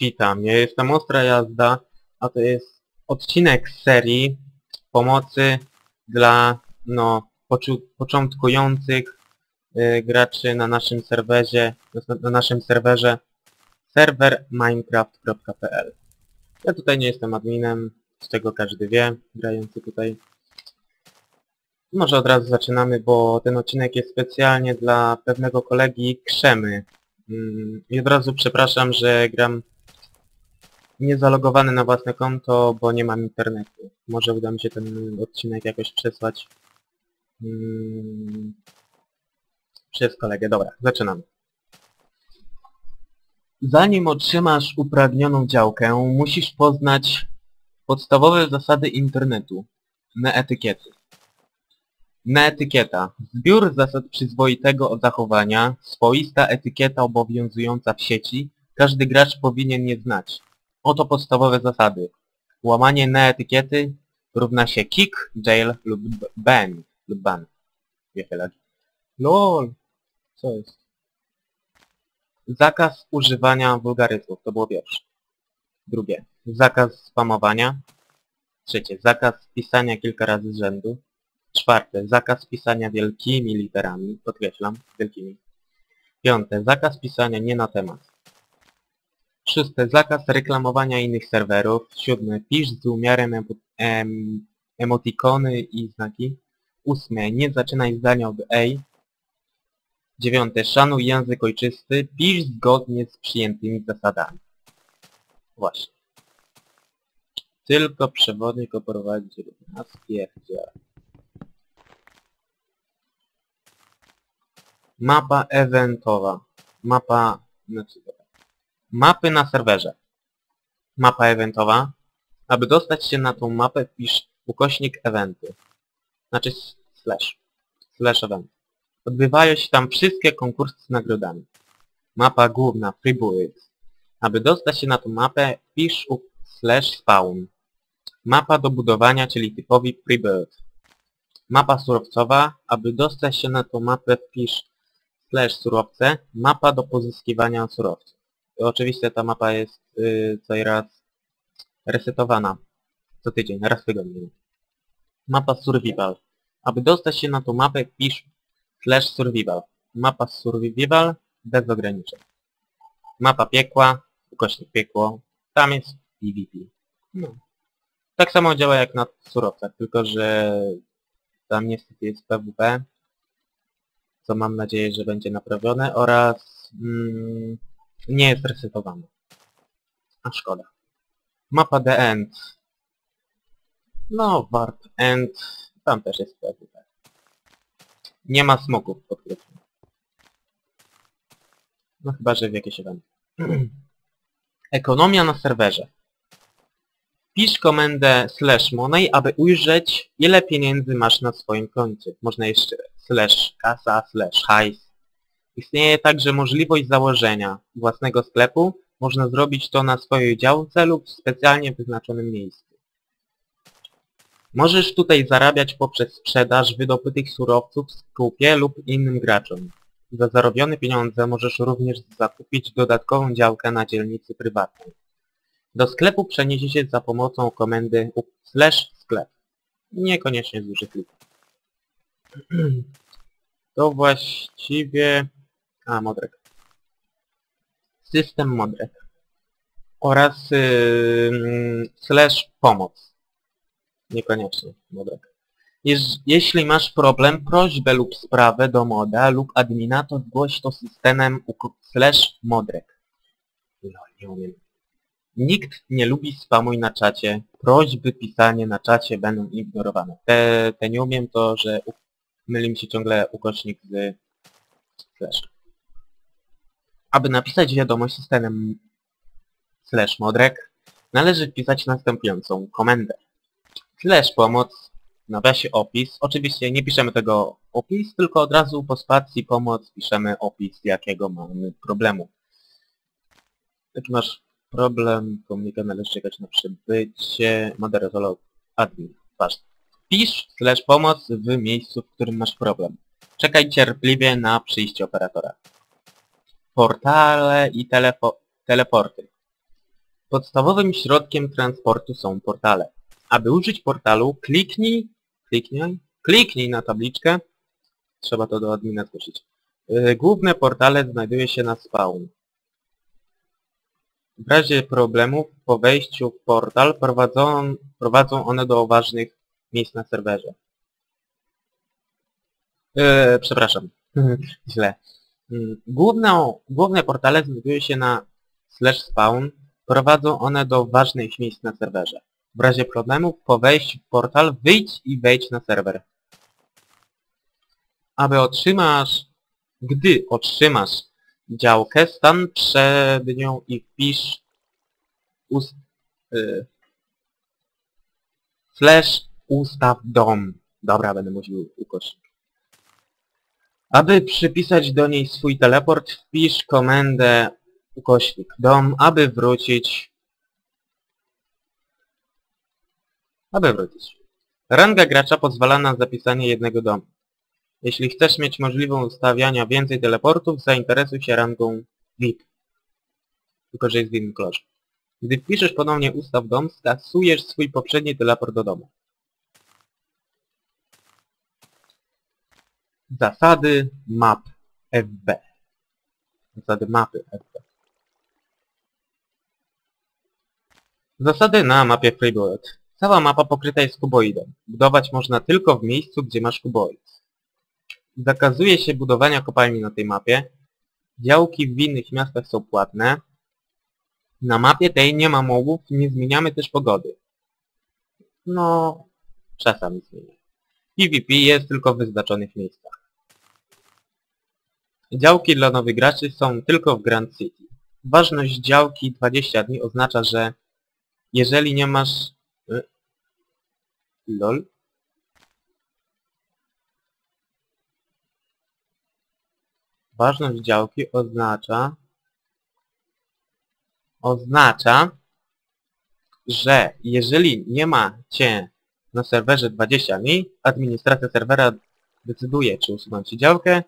Witam, jestem Ostra Jazda, a to jest odcinek z serii pomocy dla no, początkujących y, graczy na naszym serwerze, na, na naszym serwerze serwer minecraft.pl Ja tutaj nie jestem adminem, z tego każdy wie, grający tutaj. Może od razu zaczynamy, bo ten odcinek jest specjalnie dla pewnego kolegi Krzemy. Mm, I od razu przepraszam, że gram niezalogowany na własne konto, bo nie mam internetu. Może uda mi się ten odcinek jakoś przesłać mm, przez kolegę. Dobra, zaczynamy. Zanim otrzymasz upragnioną działkę, musisz poznać podstawowe zasady internetu. Neetykiety. Neetykieta. Zbiór zasad przyzwoitego zachowania, swoista etykieta obowiązująca w sieci, każdy gracz powinien je znać. Oto podstawowe zasady. Łamanie neetykiety równa się kick, jail lub ban. Lub ban. Lagi. LOL. Co jest? Zakaz używania wulgaryzmów. To było pierwsze. Drugie. Zakaz spamowania. Trzecie. Zakaz pisania kilka razy z rzędu. Czwarte. Zakaz pisania wielkimi literami. Podkreślam. Wielkimi. Piąte. Zakaz pisania nie na temat. Szóste. Zakaz reklamowania innych serwerów. Siódme. Pisz z umiarem em emotikony i znaki. Ósme. Nie zaczynaj zdania od ej. Dziewiąte. Szanuj język ojczysty. Pisz zgodnie z przyjętymi zasadami. Właśnie. Tylko przewodnik oprowadzi nas pierdziela. Mapa eventowa. Mapa... Znaczy. Mapy na serwerze. Mapa eventowa. Aby dostać się na tą mapę wpisz ukośnik eventy. Znaczy slash. Slash event. Odbywają się tam wszystkie konkursy z nagrodami. Mapa główna Freebuild. Aby dostać się na tą mapę wpisz u slash spawn. Mapa do budowania, czyli typowi Freebuild. Mapa surowcowa. Aby dostać się na tą mapę wpisz slash surowce. Mapa do pozyskiwania surowców. Oczywiście ta mapa jest yy, co raz resetowana. Co tydzień, raz w. Mapa survival. Aby dostać się na tą mapę wpisz slash survival. Mapa survival bez ograniczeń. Mapa piekła, ukośnik piekło. Tam jest PvP. No. Tak samo działa jak na surowcach, tylko że tam niestety jest PvP, co mam nadzieję, że będzie naprawione oraz mm, nie jest resetowane. A szkoda. Mapa The End. No, Warp End. Tam też jest PvP. Nie ma smoków podkreślam. No chyba, że w jakieś eventy. Ekonomia na serwerze. Pisz komendę slash money, aby ujrzeć ile pieniędzy masz na swoim koncie. Można jeszcze slash kasa, slash hajs. Istnieje także możliwość założenia własnego sklepu. Można zrobić to na swojej działce lub w specjalnie wyznaczonym miejscu. Możesz tutaj zarabiać poprzez sprzedaż wydobytych surowców w sklepie lub innym graczom. Za zarobione pieniądze możesz również zakupić dodatkową działkę na dzielnicy prywatnej. Do sklepu przeniesie się za pomocą komendy slash sklep. Niekoniecznie z dużych. To właściwie... A, modrek. System modrek. Oraz yy, slash pomoc. Niekoniecznie modrek. Jeż- jeśli masz problem, prośbę lub sprawę do moda lub admina, to zgłoś to systemem slash modrek. No, nie umiem. Nikt nie lubi spamuj na czacie. Prośby pisanie na czacie będą ignorowane. Te, te nie umiem to, że myli mi się ciągle ukośnik z slash. Aby napisać wiadomość systemem slash modrek, należy wpisać następującą komendę. Slash pomoc, nawiasie opis. Oczywiście nie piszemy tego opis, tylko od razu po spacji pomoc piszemy opis jakiego mamy problemu. Jaki masz problem, komunikat należy czekać na przybycie, moderator admin. Ważne. Pisz slash pomoc w miejscu, w którym masz problem. Czekaj cierpliwie na przyjście operatora. Portale i teleporty. Podstawowym środkiem transportu są portale. Aby użyć portalu, kliknij, kliknij, kliknij na tabliczkę. Trzeba to do admina zgłosić. Yy, Główne portale znajduje się na spawn. W razie problemów po wejściu w portal prowadzą, prowadzą one do ważnych miejsc na serwerze. Yy, przepraszam, źle. Mm, Główne, portale znajdują się na slash spawn. Prowadzą one do ważnych miejsc na serwerze. W razie problemów po wejściu w portal wyjdź i wejdź na serwer. Aby otrzymasz, gdy otrzymasz działkę, stan przed nią i wpisz ust, y, slash ustaw dom. Dobra, będę mówił ukośnik. Aby przypisać do niej swój teleport, wpisz komendę ukośnik dom, aby wrócić... Aby wrócić. Ranga gracza pozwala na zapisanie jednego domu. Jeśli chcesz mieć możliwość ustawiania więcej teleportów, zainteresuj się rangą VIP. Tylko, że jest w innym kolorze. Gdy wpiszesz ponownie ustaw dom, skasujesz swój poprzedni teleport do domu. Zasady map FB. Zasady mapy FB. Zasady na mapie FreeBullet. Cała mapa pokryta jest kuboidem. Budować można tylko w miejscu, gdzie masz kuboid. Zakazuje się budowania kopalni na tej mapie. Działki w innych miastach są płatne. Na mapie tej nie ma mobów, nie zmieniamy też pogody. No, czasami zmienia. PvP jest tylko w wyznaczonych miejscach. Działki dla nowych graczy są tylko w Grand City. Ważność działki 20 dni oznacza, że jeżeli nie masz... y, LOL? Ważność działki oznacza... Oznacza, że jeżeli nie ma cię na serwerze 20 dni, administracja serwera decyduje, czy usunąć działkę.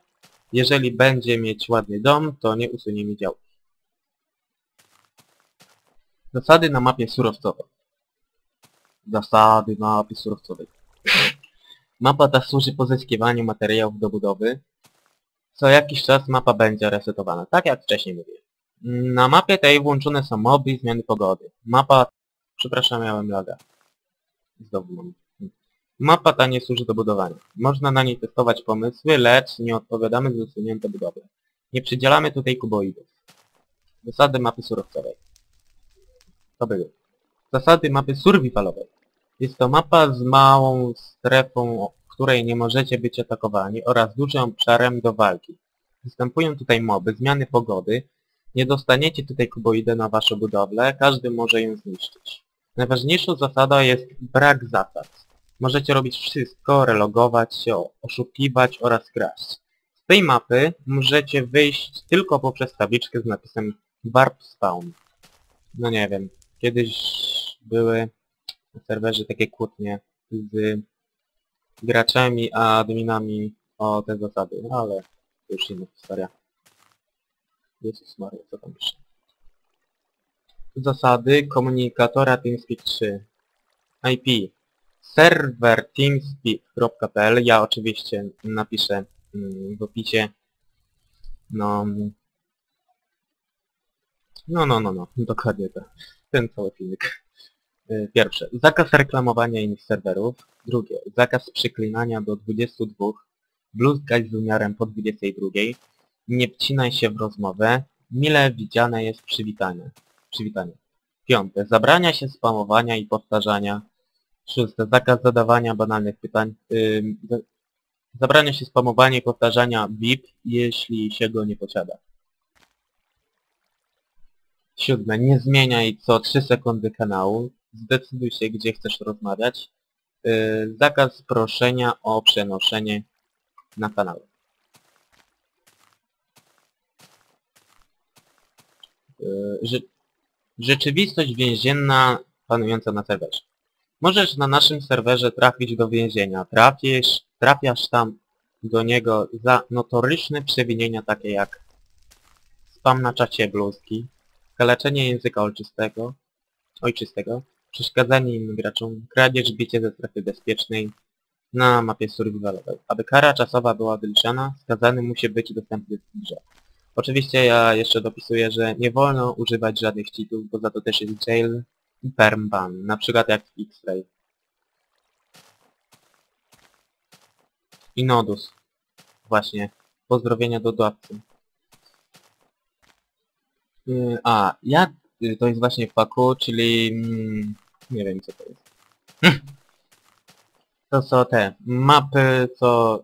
Jeżeli będzie mieć ładny dom, to nie usunie mi działki. Zasady na mapie surowcowej. Zasady na mapie surowcowej. Mapa ta służy pozyskiwaniu materiałów do budowy. Co jakiś czas mapa będzie resetowana, tak jak wcześniej mówiłem. Na mapie tej włączone są moby i zmiany pogody. Mapa... Przepraszam, miałem laga. Znowu mam. Mapa ta nie służy do budowania. Można na niej testować pomysły, lecz nie odpowiadamy za usunięte budowle. Nie przydzielamy tutaj kuboidów. Zasady mapy surowcowej. To były. Zasady mapy survivalowej. Jest to mapa z małą strefą, w której nie możecie być atakowani oraz dużym obszarem do walki. Występują tutaj moby, zmiany pogody. Nie dostaniecie tutaj kuboidy na wasze budowle, każdy może ją zniszczyć. Najważniejszą zasadą jest brak zasad. Możecie robić wszystko, relogować się, oszukiwać oraz kraść. Z tej mapy możecie wyjść tylko poprzez tabliczkę z napisem Warp Spawn. No nie wiem, kiedyś były na serwerze takie kłótnie z graczami a adminami o te zasady, no ale to już inna historia. Jezus Maria, co tam jeszcze? Zasady komunikatora TeamSpeak 3 IP serwer teamspeak.pl Ja oczywiście napiszę mm, w opisie. No no no no no dokładnie to. Ten cały filmik. Y, pierwsze. Zakaz reklamowania innych serwerów. Drugie. Zakaz przyklinania do 22 bluzgać z wymiarem po 22 nie wcinaj się w rozmowę. Mile widziane jest przywitanie. Przywitanie. Piąte. Zabrania się spamowania i powtarzania Szóste. Zakaz zadawania banalnych pytań. Zabrania się spamowania i powtarzania BIP, jeśli się go nie posiada. Siódme. Nie zmieniaj co 3 sekundy kanału. Zdecyduj się, gdzie chcesz rozmawiać. Yy, zakaz proszenia o przenoszenie na kanał. Yy, rze rzeczywistość więzienna panująca na serwerze. Możesz na naszym serwerze trafić do więzienia. Trafisz, trafiasz tam do niego za notoryczne przewinienia takie jak spam na czacie bluzki, kaleczenie języka olczystego, ojczystego, przeszkadzanie innym graczom, kradzież, bicie ze strefy bezpiecznej na mapie survivalowej. Aby kara czasowa była wyliczana, skazany musi być dostępny w grze. Oczywiście ja jeszcze dopisuję, że nie wolno używać żadnych cheatów, bo za to też jest jail i perm ban, na przykład jak X-Ray. I Nodus. Właśnie. Pozdrowienia do dawcy. Yy, A, ja... y, To jest właśnie Faku, czyli... mm, Nie wiem co to jest. To są te mapy, co...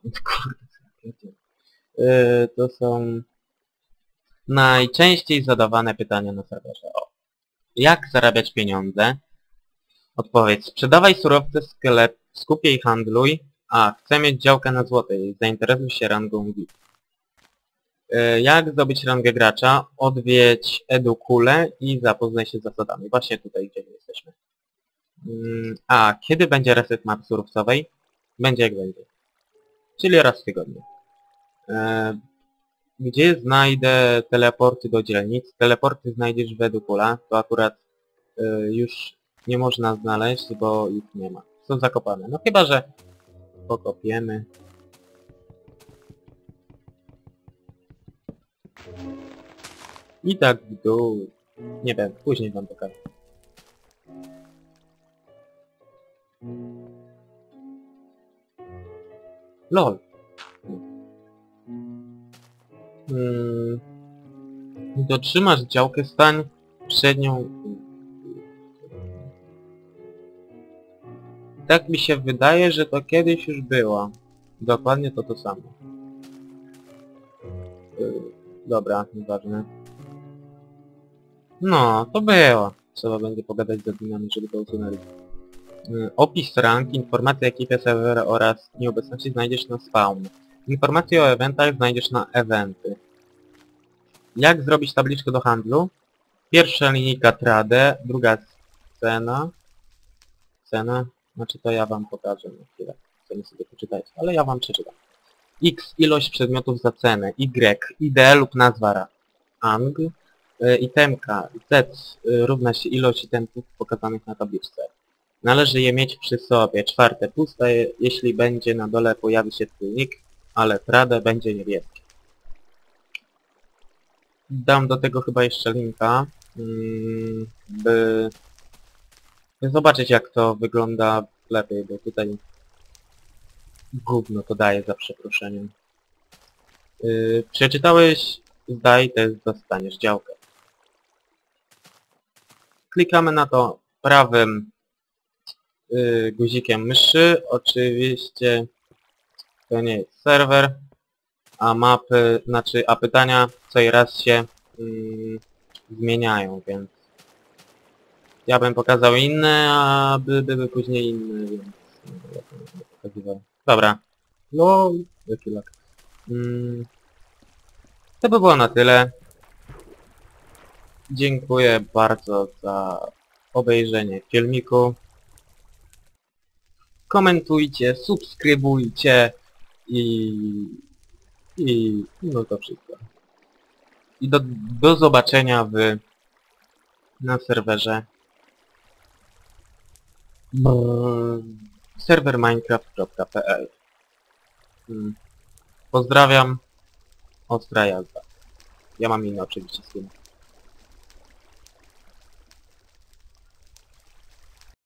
Yy, To są... Najczęściej zadawane pytania na serwerze. O. Jak zarabiać pieniądze? Odpowiedź. Sprzedawaj surowce sklep, w skupie i handluj. A, chcę mieć działkę na złotej. Zainteresuj się rangą VIP. E, Jak zdobyć rangę gracza? Odwiedź edukule i zapoznaj się z zasadami. Właśnie tutaj, gdzie my jesteśmy. Mm, A, kiedy będzie reset mapy surowcowej? Będzie jak będzie. Czyli raz w tygodniu. Gdzie znajdę teleporty do dzielnic? Teleporty znajdziesz w edukula. To akurat e, już nie można znaleźć, bo ich nie ma. Są zakopane. No chyba, że pokopiemy. I tak w dół. Nie wiem, później wam pokażę. LOL. Hmm. Dotrzymasz działkę, stań przed nią. Tak mi się wydaje, że to kiedyś już było. Dokładnie to to samo. Yy, dobra, nieważne. No, to było. Trzeba będzie pogadać z adminami, żeby to usunęli. Yy, opis rank, informacje o ekipie serwera oraz nieobecności znajdziesz na spawn. Informacje o eventach znajdziesz na eventy. Jak zrobić tabliczkę do handlu? Pierwsza linijka trade, druga scena. Cena, znaczy to ja wam pokażę na chwilę. Chcę sobie poczytać, ale ja wam przeczytam. X ilość przedmiotów za cenę, Y ID lub nazwa ang, y, itemka Z y, równa się ilość itemków pokazanych na tabliczce. Należy je mieć przy sobie. Czwarte puste, jeśli będzie na dole pojawi się twój ale trade będzie niebieskie. Dam do tego chyba jeszcze linka, mm, by zobaczyć jak to wygląda lepiej, bo tutaj gówno to daje za przeproszeniem. Yy, przeczytałeś, zdaj test, dostaniesz działkę. Klikamy na to prawym yy, guzikiem myszy. Oczywiście to nie jest serwer, a mapy, znaczy, a pytania co i raz się yy, zmieniają, więc ja bym pokazał inne, a by były później inne, więc. Dobra. No, jaki lak. Mm. To by było na tyle. Dziękuję bardzo za obejrzenie filmiku. Komentujcie, subskrybujcie i... i... no to wszystko. I do, do zobaczenia w... na serwerze serwer minecraft.pl Mm. Pozdrawiam. Ostra jazda. Ja mam inne oczywiście skin.